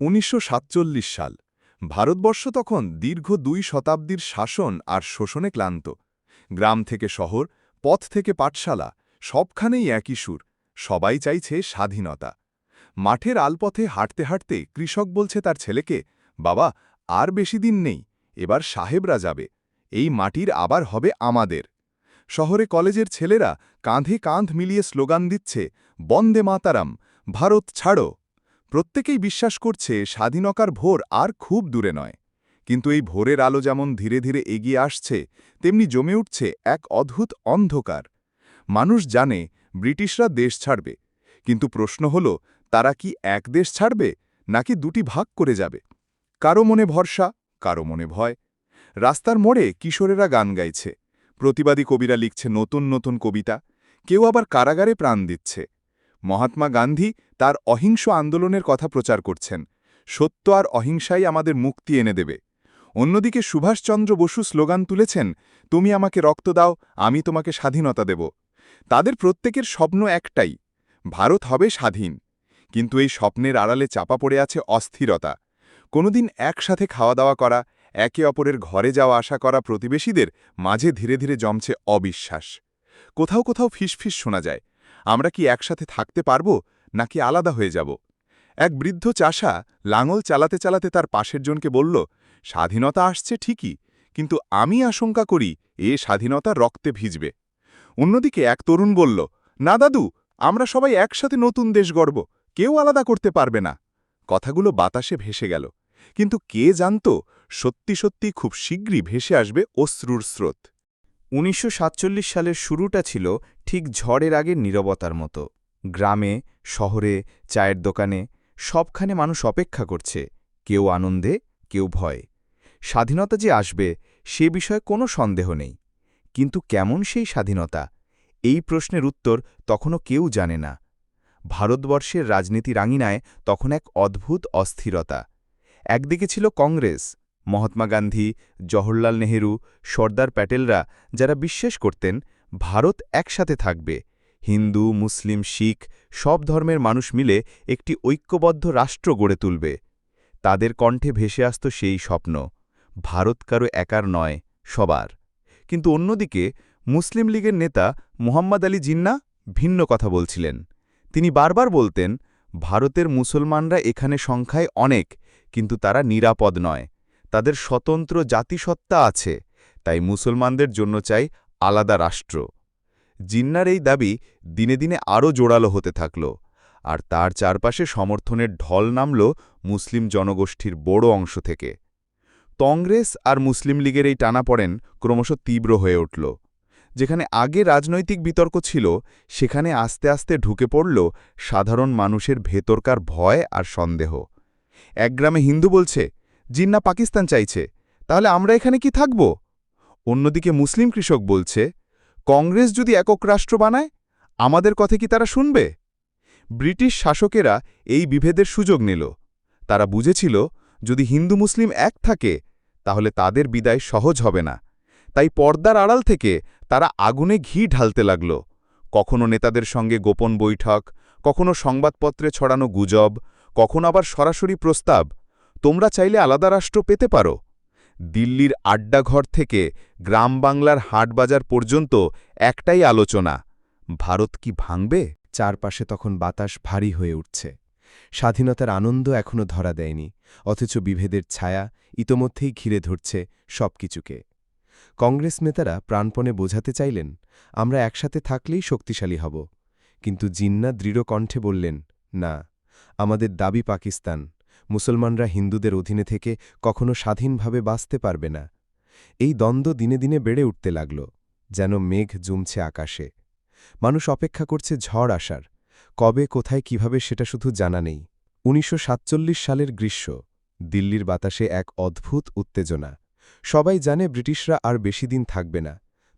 উনিশশো সাতচল্লিশ সাল, ভারতবর্ষ তখন দীর্ঘ দুই শতাব্দীর শাসন আর শোষণে ক্লান্ত। গ্রাম থেকে শহর, পথ থেকে পাঠশালা, সবখানেই একই সুর, সবাই চাইছে স্বাধীনতা। মাঠের আলপথে হাঁটতে হাঁটতে কৃষক বলছে তার ছেলেকে, বাবা, আর বেশি দিন নেই, এবার সাহেবরা যাবে, এই মাটির আবার হবে আমাদের। শহরে কলেজের ছেলেরা কাঁধে কাঁধ মিলিয়ে স্লোগান দিচ্ছে, বন্দে মাতারাম, ভারত ছাড়ো। প্রত্যেকেই বিশ্বাস করছে স্বাধীনকার ভোর আর খুব দূরে নয়। কিন্তু এই ভোরের আলো যেমন ধীরে ধীরে এগিয়ে আসছে, তেমনি জমে উঠছে এক অদ্ভুত অন্ধকার। মানুষ জানে ব্রিটিশরা দেশ ছাড়বে। কিন্তু প্রশ্ন হল, তারা কি এক দেশ ছাড়বে, নাকি দুটি ভাগ করে যাবে? কারও মনে ভরসা, কারও মনে ভয়। রাস্তার মোড়ে কিশোরেরা গান গাইছে। প্রতিবাদী কবিরা লিখছে নতুন নতুন কবিতা। কেউ আবার কারাগারে প্রাণ দিচ্ছে। মহাত্মা গান্ধী তার অহিংস আন্দোলনের কথা প্রচার করছেন। সত্য আর অহিংসাই আমাদের মুক্তি এনে দেবে। অন্যদিকে সুভাষচন্দ্র বসু স্লোগান তুলেছেন, তুমি আমাকে রক্ত দাও, আমি তোমাকে স্বাধীনতা দেব। তাদের প্রত্যেকের স্বপ্ন একটাই, ভারত হবে স্বাধীন। কিন্তু এই স্বপ্নের আড়ালে চাপা পড়ে আছে অস্থিরতা। কোনোদিন একসাথে খাওয়া দাওয়া করা, একে অপরের ঘরে যাওয়া আসা করা প্রতিবেশীদের মাঝে ধীরে ধীরে জমছে অবিশ্বাস। কোথাও কোথাও ফিসফিস শোনা যায় আমরা কি একসাথে থাকতে পারব, নাকি আলাদা হয়ে যাব? এক বৃদ্ধ চাষা লাঙল চালাতে চালাতে তার পাশের জনকে বলল, স্বাধীনতা আসছে ঠিকই, কিন্তু আমি আশঙ্কা করি এ স্বাধীনতা রক্তে ভিজবে। অন্যদিকে এক তরুণ বলল, না দাদু, আমরা সবাই একসাথে নতুন দেশ গড়ব, কেউ আলাদা করতে পারবে না। কথাগুলো বাতাসে ভেসে গেল, কিন্তু কে জানত সত্যি সত্যি খুব শীঘ্রই ভেসে আসবে অশ্রুর স্রোত। উনিশশো সাতচল্লিশ সালের শুরুটা ছিল ঠিক ঝড়ের আগে নীরবতার মতো। গ্রামে, শহরে, চায়ের দোকানে সবখানে মানুষ অপেক্ষা করছে, কেউ আনন্দে, কেউ ভয়। স্বাধীনতা যে আসবে, সে বিষয়ে কোনো সন্দেহ নেই। কিন্তু কেমন সেই স্বাধীনতা? এই প্রশ্নের উত্তর তখনও কেউ জানে না। ভারতবর্ষের রাজনীতি রাঙিনায় তখন এক অদ্ভুত অস্থিরতা। একদিকে ছিল কংগ্রেস মহাত্মা গান্ধী, জওহরলাল নেহেরু, সর্দার প্যাটেলরা যারা বিশ্বাস করতেন ভারত একসাথে থাকবে। হিন্দু, মুসলিম, শিখ সব ধর্মের মানুষ মিলে একটি ঐক্যবদ্ধ রাষ্ট্র গড়ে তুলবে। তাদের কণ্ঠে ভেসে আসত সেই স্বপ্ন, ভারত কারও একার নয়, সবার। কিন্তু অন্যদিকে মুসলিম লীগের নেতা মুহাম্মদ আলী জিন্না ভিন্ন কথা বলছিলেন। তিনি বারবার বলতেন, ভারতের মুসলমানরা এখানে সংখ্যায় অনেক, কিন্তু তারা নিরাপদ নয়। তাদের স্বতন্ত্র জাতিসত্তা আছে, তাই মুসলমানদের জন্য চাই আলাদা রাষ্ট্র। জিন্নার এই দাবি দিনে দিনে আরও জোরালো হতে থাকল, আর তার চারপাশে সমর্থনের ঢল নামল মুসলিম জনগোষ্ঠীর বড় অংশ থেকে। কংগ্রেস আর মুসলিম লীগের এই টানাপড়েন ক্রমশ তীব্র হয়ে উঠল। যেখানে আগে রাজনৈতিক বিতর্ক ছিল, সেখানে আস্তে আস্তে ঢুকে পড়ল সাধারণ মানুষের ভেতরকার ভয় আর সন্দেহ। এক গ্রামে হিন্দু বলছে জিন্না পাকিস্তান চাইছে, তাহলে আমরা এখানে কি থাকব? অন্যদিকে মুসলিম কৃষক বলছে, কংগ্রেস যদি একক রাষ্ট্র বানায়, আমাদের কথা কি তারা শুনবে? ব্রিটিশ শাসকেরা এই বিভেদের সুযোগ নিল। তারা বুঝেছিল, যদি হিন্দু মুসলিম এক থাকে, তাহলে তাদের বিদায় সহজ হবে না। তাই পর্দার আড়াল থেকে তারা আগুনে ঘি ঢালতে লাগল। কখনো নেতাদের সঙ্গে গোপন বৈঠক, কখনো সংবাদপত্রে ছড়ানো গুজব, কখনো আবার সরাসরি প্রস্তাব তোমরা চাইলে আলাদা রাষ্ট্র পেতে পারো। দিল্লির আড্ডাঘর থেকে গ্রাম বাংলার হাটবাজার পর্যন্ত একটাই আলোচনা, ভারত কি ভাঙবে? চারপাশে তখন বাতাস ভারী হয়ে উঠছে। স্বাধীনতার আনন্দ এখনও ধরা দেয়নি, অথচ বিভেদের ছায়া ইতোমধ্যেই ঘিরে ধরছে সবকিছুকে। কংগ্রেস নেতারা প্রাণপণে বোঝাতে চাইলেন, আমরা একসাথে থাকলেই শক্তিশালী হব। কিন্তু জিন্না দৃঢ় কণ্ঠে বললেন, না, আমাদের দাবি পাকিস্তান। মুসলমানরা হিন্দুদের অধীনে থেকে কখনো স্বাধীনভাবে বাঁচতে পারবে না। এই দ্বন্দ্ব দিনে দিনে বেড়ে উঠতে লাগল, যেন মেঘ জুমছে আকাশে। মানুষ অপেক্ষা করছে ঝড় আসার, কবে, কোথায়, কীভাবে সেটা শুধু জানা নেই। উনিশশো সাতচল্লিশ সালের গ্রীষ্ম, দিল্লির বাতাসে এক অদ্ভুত উত্তেজনা। সবাই জানে ব্রিটিশরা আর বেশি দিন থাকবে না।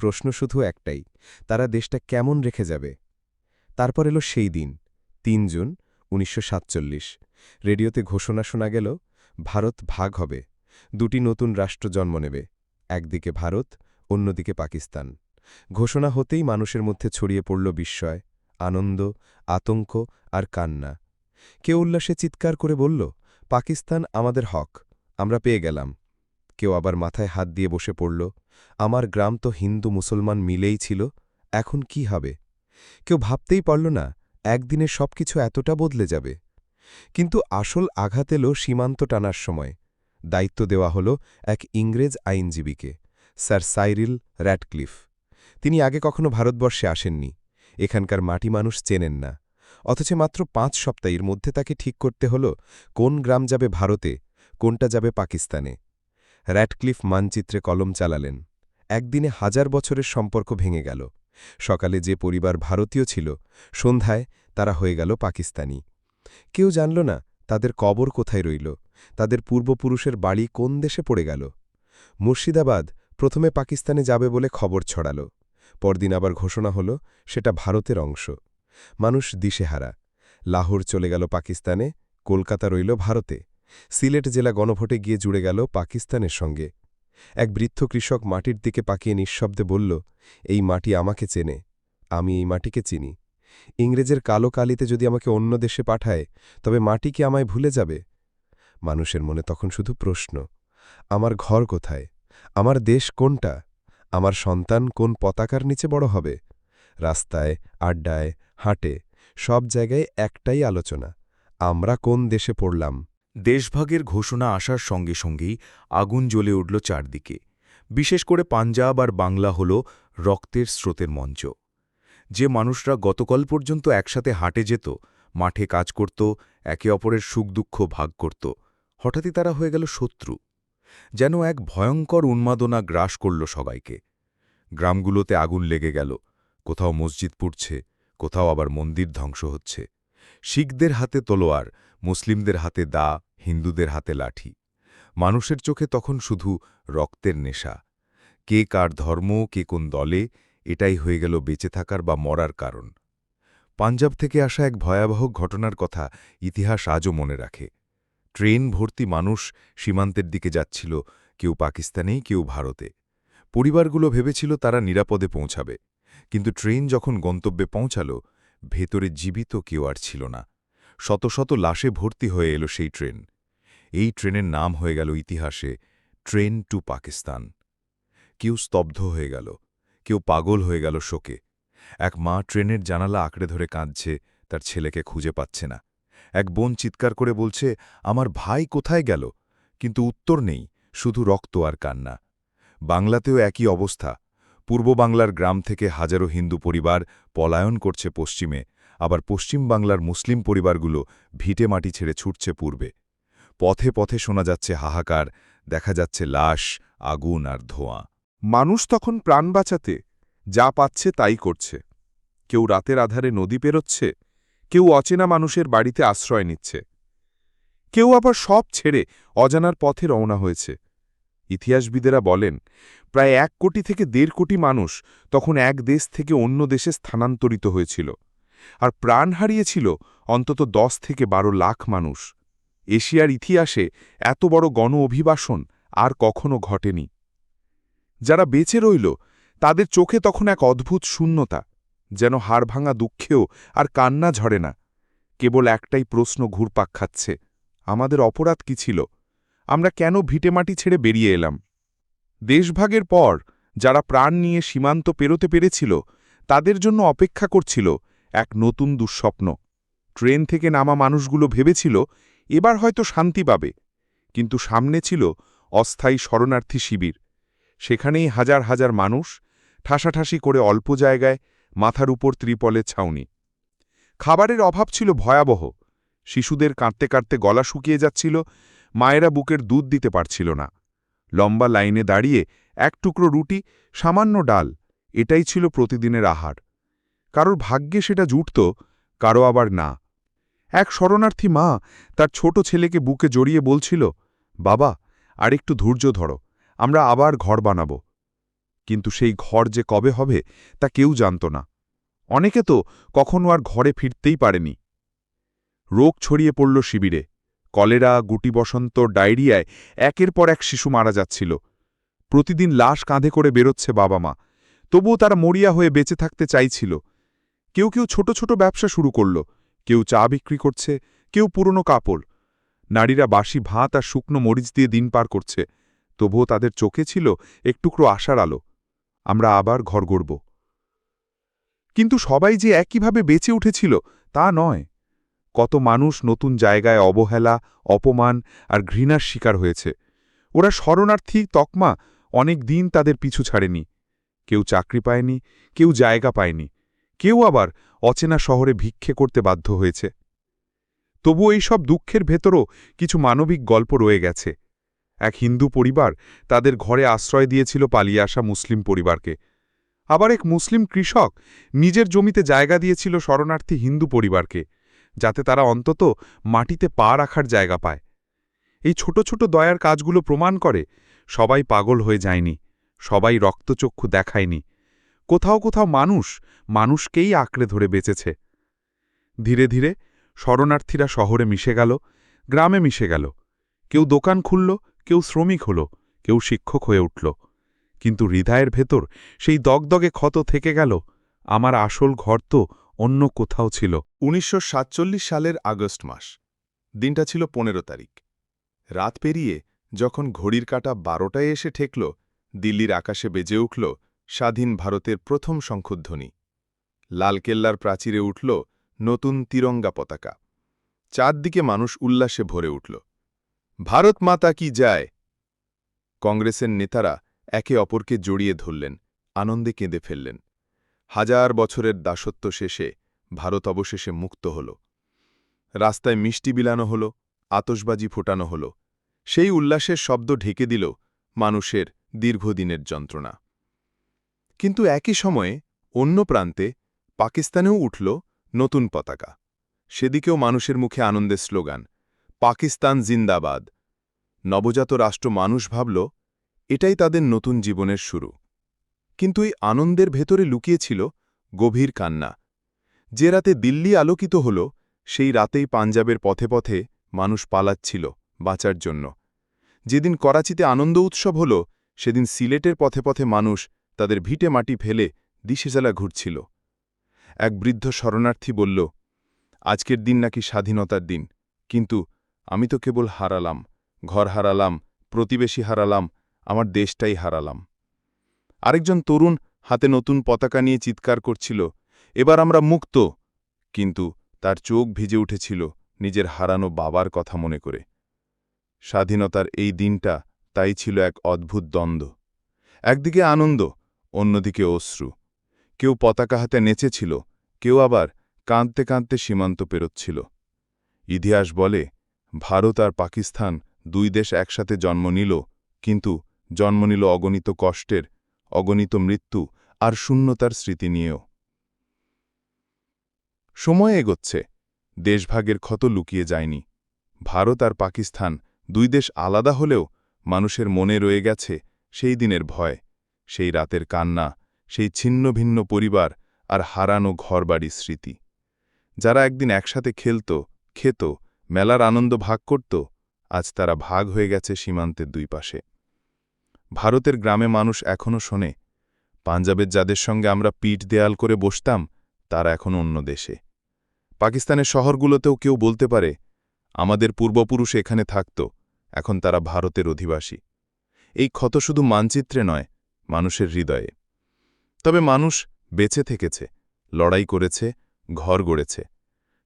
প্রশ্ন শুধু একটাই, তারা দেশটা কেমন রেখে যাবে? তারপর এলো সেই দিন, তিন জুন, উনিশশো সাতচল্লিশ। রেডিওতে ঘোষণা শোনা গেল, ভারত ভাগ হবে, দুটি নতুন রাষ্ট্র জন্ম নেবে, একদিকে ভারত, অন্যদিকে পাকিস্তান। ঘোষণা হতেই মানুষের মধ্যে ছড়িয়ে পড়ল বিস্ময়, আনন্দ, আতঙ্ক আর কান্না। কেউ উল্লাসে চিৎকার করে বলল, পাকিস্তান আমাদের হক, আমরা পেয়ে গেলাম। কেউ আবার মাথায় হাত দিয়ে বসে পড়ল, আমার গ্রাম তো হিন্দু মুসলমান মিলেই ছিল, এখন কি হবে? কেউ ভাবতেই পারল না, একদিনে সবকিছু এতটা বদলে যাবে। কিন্তু আসল আঘাত এলো সীমান্ত টানার সময়। দায়িত্ব দেওয়া হল এক ইংরেজ আইনজীবীকে, স্যার সাইরিল র্যাডক্লিফ। তিনি আগে কখনো ভারতবর্ষে আসেননি। এখানকার মাটি মানুষ চেনেন না। অথচ মাত্র পাঁচ সপ্তাহের মধ্যে তাকে ঠিক করতে হল কোন গ্রাম যাবে ভারতে, কোনটা যাবে পাকিস্তানে। র্যাডক্লিফ মানচিত্রে কলম চালালেন। একদিনে হাজার বছরের সম্পর্ক ভেঙে গেল। সকালে যে পরিবার ভারতীয় ছিল, সন্ধ্যায় তারা হয়ে গেল পাকিস্তানি। কেউ জানল না তাদের কবর কোথায় রইল, তাদের পূর্বপুরুষের বাড়ি কোন দেশে পড়ে গেল। মুর্শিদাবাদ প্রথমে পাকিস্তানে যাবে বলে খবর ছড়াল, পরদিন আবার ঘোষণা হল সেটা ভারতের অংশ। মানুষ দিশেহারা, লাহোর চলে গেল পাকিস্তানে, কলকাতা রইল ভারতে, সিলেট জেলা গণভোটে গিয়ে জুড়ে গেল পাকিস্তানের সঙ্গে। এক বৃদ্ধ কৃষক মাটির দিকে পাকিয়ে নিঃশব্দে বলল, এই মাটি আমাকে চেনে, আমি এই মাটিকে চিনি। ইংরেজের কালো কালিতে যদি আমাকে অন্য দেশে পাঠায়, তবে মাটি কি আমায় ভুলে যাবে? মানুষের মনে তখন শুধু প্রশ্ন, আমার ঘর কোথায়? আমার দেশ কোনটা? আমার সন্তান কোন পতাকার নিচে বড় হবে? রাস্তায়, আড্ডায়, হাটে, সব জায়গায় একটাই আলোচনা, আমরা কোন দেশে পড়লাম? দেশভাগের ঘোষণা আসার সঙ্গে সঙ্গেই আগুন জ্বলে উঠল চারদিকে। বিশেষ করে পাঞ্জাব আর বাংলা হল রক্তের স্রোতের মঞ্চ। যে মানুষরা গতকাল পর্যন্ত একসাথে হাটে যেত, মাঠে কাজ করত, একে অপরের সুখ দুঃখ ভাগ করত, হঠাৎই তারা হয়ে গেল শত্রু। যেন এক ভয়ঙ্কর উন্মাদনা গ্রাস করল সবাইকে। গ্রামগুলোতে আগুন লেগে গেল, কোথাও মসজিদ পুড়ছে, কোথাও আবার মন্দির ধ্বংস হচ্ছে। শিখদের হাতে তলোয়ার, মুসলিমদের হাতে দা, হিন্দুদের হাতে লাঠি। মানুষের চোখে তখন শুধু রক্তের নেশা। কে কার ধর্ম, কে কোন দলে এটাই হয়ে গেল বেঁচে থাকার বা মরার কারণ। পাঞ্জাব থেকে আসা এক ভয়াবহ ঘটনার কথা ইতিহাস আজও মনে রাখে। ট্রেন ভর্তি মানুষ সীমান্তের দিকে যাচ্ছিল, কেউ পাকিস্তানেই, কেউ ভারতে। পরিবারগুলো ভেবেছিল তারা নিরাপদে পৌঁছাবে। কিন্তু ট্রেন যখন গন্তব্যে পৌঁছাল, ভেতরে জীবিত কেউ আর ছিল না। শত শত লাশে ভর্তি হয়ে এলো সেই ট্রেন। এই ট্রেনের নাম হয়ে গেল ইতিহাসে, ট্রেন টু পাকিস্তান কেউ স্তব্ধ হয়ে গেল। কেউ পাগল হয়ে গেল শোকে। এক মা ট্রেনের জানালা আঁকড়ে ধরে কাঁদছে, তার ছেলেকে খুঁজে পাচ্ছে না। এক বোন চিৎকার করে বলছে, আমার ভাই কোথায় গেল? কিন্তু উত্তর নেই, শুধু রক্ত আর কান্না। বাংলাতেও একই অবস্থা। পূর্ব বাংলার গ্রাম থেকে হাজারো হিন্দু পরিবার পলায়ন করছে পশ্চিমে, আবার পশ্চিম বাংলার মুসলিম পরিবারগুলো ভিটে মাটি ছেড়ে ছুটছে পূর্বে। পথে পথে শোনা যাচ্ছে হাহাকার, দেখা যাচ্ছে লাশ, আগুন আর ধোঁয়া। মানুষ তখন প্রাণ বাঁচাতে যা পাচ্ছে তাই করছে। কেউ রাতের আধারে নদী পেরোচ্ছে, কেউ অচেনা মানুষের বাড়িতে আশ্রয় নিচ্ছে। কেউ আবার সব ছেড়ে অজানার পথে রওনা হয়েছে। ইতিহাসবিদেরা বলেন, প্রায় এক কোটি থেকে দেড় কোটি মানুষ তখন এক দেশ থেকে অন্য দেশে স্থানান্তরিত হয়েছিল আর প্রাণ হারিয়েছিল অন্তত দশ থেকে বারো লাখ মানুষ। এশিয়ার ইতিহাসে এত বড় গণ অভিবাসন আর কখনো ঘটেনি। যারা বেঁচে রইল, তাদের চোখে তখন এক অদ্ভুত শূন্যতা, যেন হাড়ভাঙা দুঃখেও আর কান্না ঝরে না। কেবল একটাই প্রশ্ন ঘুরপাক খাচ্ছে, আমাদের অপরাধ কি ছিল? আমরা কেন ভিটেমাটি ছেড়ে বেরিয়ে এলাম? দেশভাগের পর, যারা প্রাণ নিয়ে সীমান্ত পেরোতে পেরেছিল, তাদের জন্য অপেক্ষা করছিল এক নতুন দুঃস্বপ্ন। ট্রেন থেকে নামা মানুষগুলো ভেবেছিল, এবার হয়তো শান্তি পাবে, কিন্তু সামনে ছিল অস্থায়ী শরণার্থী শিবির। সেখানেই হাজার হাজার মানুষ ঠাসাঠাসি করে অল্প জায়গায় মাথার উপর ত্রিপলের ছাউনি। খাবারের অভাব ছিল ভয়াবহ। শিশুদের কাঁদতে কাঁদতে গলা শুকিয়ে যাচ্ছিল, মায়েরা বুকের দুধ দিতে পারছিল না। লম্বা লাইনে দাঁড়িয়ে এক টুকরো রুটি, সামান্য ডাল, এটাই ছিল প্রতিদিনের আহার। কারোর ভাগ্যে সেটা জুটত, কারও আবার না। এক শরণার্থী মা তার ছোট ছেলেকে বুকে জড়িয়ে বলছিল, বাবা আর একটু ধৈর্য ধরো। আমরা আবার ঘর বানাব। কিন্তু সেই ঘর যে কবে হবে, তা কেউ জানত না। অনেকে তো কখনো আর ঘরে ফিরতেই পারেনি। রোগ ছড়িয়ে পড়ল শিবিরে। কলেরা, গুটি বসন্ত, ডায়রিয়ায় একের পর এক শিশু মারা যাচ্ছিল। প্রতিদিন লাশ কাঁধে করে বেরোচ্ছে বাবা মা। তবুও তারা মরিয়া হয়ে বেঁচে থাকতে চাইছিল। কেউ কেউ ছোট ছোট ব্যবসা শুরু করল। কেউ চা বিক্রি করছে, কেউ পুরনো কাপড়। নারীরা বাসি ভাত আর শুকনো মরিচ দিয়ে দিন পার করছে। তবুও তাদের চোখে ছিল একটুকরো আশার আলো। আমরা আবার ঘর গড়ব। কিন্তু সবাই যে একইভাবে বেঁচে উঠেছিল, তা নয়। কত মানুষ নতুন জায়গায় অবহেলা, অপমান আর ঘৃণার শিকার হয়েছে। ওরা শরণার্থী, তকমা, অনেক দিন তাদের পিছু ছাড়েনি। কেউ চাকরি পায়নি, কেউ জায়গা পায়নি। কেউ আবার অচেনা শহরে ভিক্ষে করতে বাধ্য হয়েছে। তবু এই সব দুঃখের ভেতরও কিছু মানবিক গল্প রয়ে গেছে। এক হিন্দু পরিবার তাদের ঘরে আশ্রয় দিয়েছিল পালিয়ে আসা মুসলিম পরিবারকে। আবার এক মুসলিম কৃষক নিজের জমিতে জায়গা দিয়েছিল শরণার্থী হিন্দু পরিবারকে, যাতে তারা অন্তত মাটিতে পা রাখার জায়গা পায়। এই ছোট ছোট দয়ার কাজগুলো প্রমাণ করে সবাই পাগল হয়ে যায়নি, সবাই রক্তচক্ষু দেখায়নি। কোথাও কোথাও মানুষ মানুষকেই আঁকড়ে ধরে বেঁচেছে। ধীরে ধীরে শরণার্থীরা শহরে মিশে গেল, গ্রামে মিশে গেল। কেউ দোকান খুলল কেউ শ্রমিক হল, কেউ শিক্ষক হয়ে উঠল। কিন্তু হৃদয়ের ভেতর সেই দগদগে ক্ষত থেকে গেল, আমার আসল ঘর তো অন্য কোথাও ছিল। উনিশশো সাতচল্লিশ সালের আগস্ট মাস, দিনটা ছিল পনেরো তারিখ। রাত পেরিয়ে যখন ঘড়ির কাটা বারোটায় এসে ঠেকল, দিল্লির আকাশে বেজে উঠল স্বাধীন ভারতের প্রথম শঙ্খধ্বনি লালকেল্লার প্রাচীরে উঠল নতুন তিরঙ্গা পতাকা। চারদিকে মানুষ উল্লাসে ভরে উঠল। ভারত মাতা কি যায়? কংগ্রেসের নেতারা একে অপরকে জড়িয়ে ধরলেন, আনন্দে কেঁদে ফেললেন। হাজার বছরের দাসত্ব শেষে ভারত অবশেষে মুক্ত হল। রাস্তায় মিষ্টি বিলানো হল আতসবাজি ফোটানো হল। সেই উল্লাসের শব্দ ঢেকে দিল মানুষের দীর্ঘদিনের যন্ত্রণা। কিন্তু একই সময়ে অন্য প্রান্তে পাকিস্তানেও উঠল নতুন পতাকা। সেদিকেও মানুষের মুখে আনন্দের স্লোগান পাকিস্তান জিন্দাবাদ। নবজাত রাষ্ট্র মানুষ ভাবল, এটাই তাদের নতুন জীবনের শুরু। কিন্তু এই আনন্দের ভেতরে লুকিয়েছিল গভীর কান্না। যে রাতে দিল্লি আলোকিত হল, সেই রাতেই পাঞ্জাবের পথে পথে মানুষ পালাচ্ছিল বাঁচার জন্য। যেদিন করাচিতে আনন্দ উৎসব হল, সেদিন সিলেটের পথে পথে মানুষ তাদের ভিটে মাটি ফেলে দিশেজালা ঘুরছিল। এক বৃদ্ধ শরণার্থী বলল, আজকের দিন নাকি স্বাধীনতার দিন, কিন্তু আমি তো কেবল হারালাম, ঘর হারালাম, প্রতিবেশী হারালাম, আমার দেশটাই হারালাম। আরেকজন তরুণ হাতে নতুন পতাকা নিয়ে চিৎকার করছিল, এবার আমরা মুক্ত। কিন্তু তার চোখ ভিজে উঠেছিল নিজের হারানো বাবার কথা মনে করে। স্বাধীনতার এই দিনটা তাই ছিল এক অদ্ভুত দ্বন্দ্ব। একদিকে আনন্দ, অন্যদিকে অশ্রু। কেউ পতাকা হাতে নেচেছিল, কেউ আবার কাঁদতে কাঁদতে সীমান্ত পেরোচ্ছিল। ইতিহাস বলে ভারত আর পাকিস্তান দুই দেশ একসাথে জন্ম নিল, কিন্তু জন্ম নিল অগণিত কষ্টের, অগণিত মৃত্যু আর শূন্যতার স্মৃতি নিয়েও। সময় এগোচ্ছে, দেশভাগের ক্ষত লুকিয়ে যায়নি। ভারত আর পাকিস্তান দুই দেশ আলাদা হলেও মানুষের মনে রয়ে গেছে সেই দিনের ভয়, সেই রাতের কান্না, সেই ছিন্ন ভিন্ন পরিবার আর হারানো ঘরবাড়ির স্মৃতি। যারা একদিন একসাথে খেলত, খেত মেলার আনন্দ ভাগ করত, আজ তারা ভাগ হয়ে গেছে সীমান্তের দুই পাশে। ভারতের গ্রামে মানুষ এখনও শোনে, পাঞ্জাবের যাদের সঙ্গে আমরা পিঠ দেয়াল করে বসতাম, তারা এখন অন্য দেশে। পাকিস্তানের শহরগুলোতেও কেউ বলতে পারে, আমাদের পূর্বপুরুষ এখানে থাকত, এখন তারা ভারতের অধিবাসী। এই ক্ষত শুধু মানচিত্রে নয়, মানুষের হৃদয়ে। তবে মানুষ বেঁচে থেকেছে, লড়াই করেছে, ঘর গড়েছে।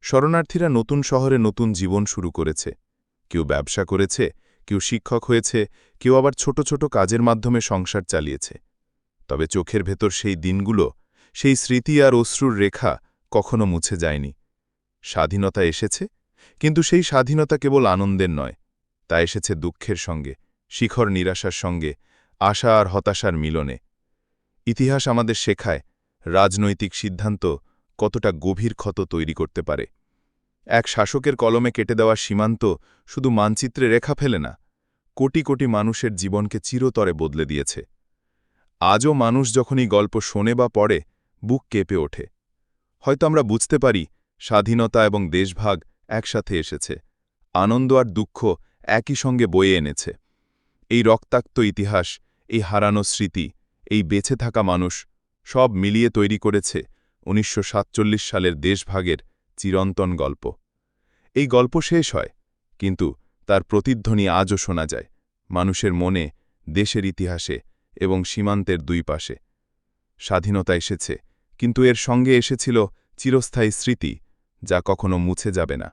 শরণার্থীরা নতুন শহরে নতুন জীবন শুরু করেছে। কেউ ব্যবসা করেছে, কেউ শিক্ষক হয়েছে, কেউ আবার ছোট ছোট কাজের মাধ্যমে সংসার চালিয়েছে। তবে চোখের ভেতর সেই দিনগুলো, সেই স্মৃতি আর অশ্রুর রেখা কখনো মুছে যায়নি। স্বাধীনতা এসেছে, কিন্তু সেই স্বাধীনতা কেবল আনন্দের নয়, তা এসেছে দুঃখের সঙ্গে, শিখর নিরাশার সঙ্গে, আশা আর হতাশার মিলনে। ইতিহাস আমাদের শেখায়, রাজনৈতিক সিদ্ধান্ত কতটা গভীর ক্ষত তৈরি করতে পারে। এক শাসকের কলমে কেটে দেওয়া সীমান্ত শুধু মানচিত্রে রেখা ফেলে না, কোটি কোটি মানুষের জীবনকে চিরতরে বদলে দিয়েছে। আজও মানুষ যখন এই গল্প শোনে বা পড়ে, বুক কেঁপে ওঠে। হয়তো আমরা বুঝতে পারি, স্বাধীনতা এবং দেশভাগ একসাথে এসেছে। আনন্দ আর দুঃখ একই সঙ্গে বয়ে এনেছে। এই রক্তাক্ত ইতিহাস, এই হারানো স্মৃতি, এই বেঁচে থাকা মানুষ সব মিলিয়ে তৈরি করেছে উনিশশো সাতচল্লিশ সালের দেশভাগের চিরন্তন গল্প। এই গল্প শেষ হয়, কিন্তু তার প্রতিধ্বনি আজও শোনা যায়, মানুষের মনে, দেশের ইতিহাসে এবং সীমান্তের দুই পাশে। স্বাধীনতা এসেছে, কিন্তু এর সঙ্গে এসেছিল চিরস্থায়ী স্মৃতি, যা কখনো মুছে যাবে না।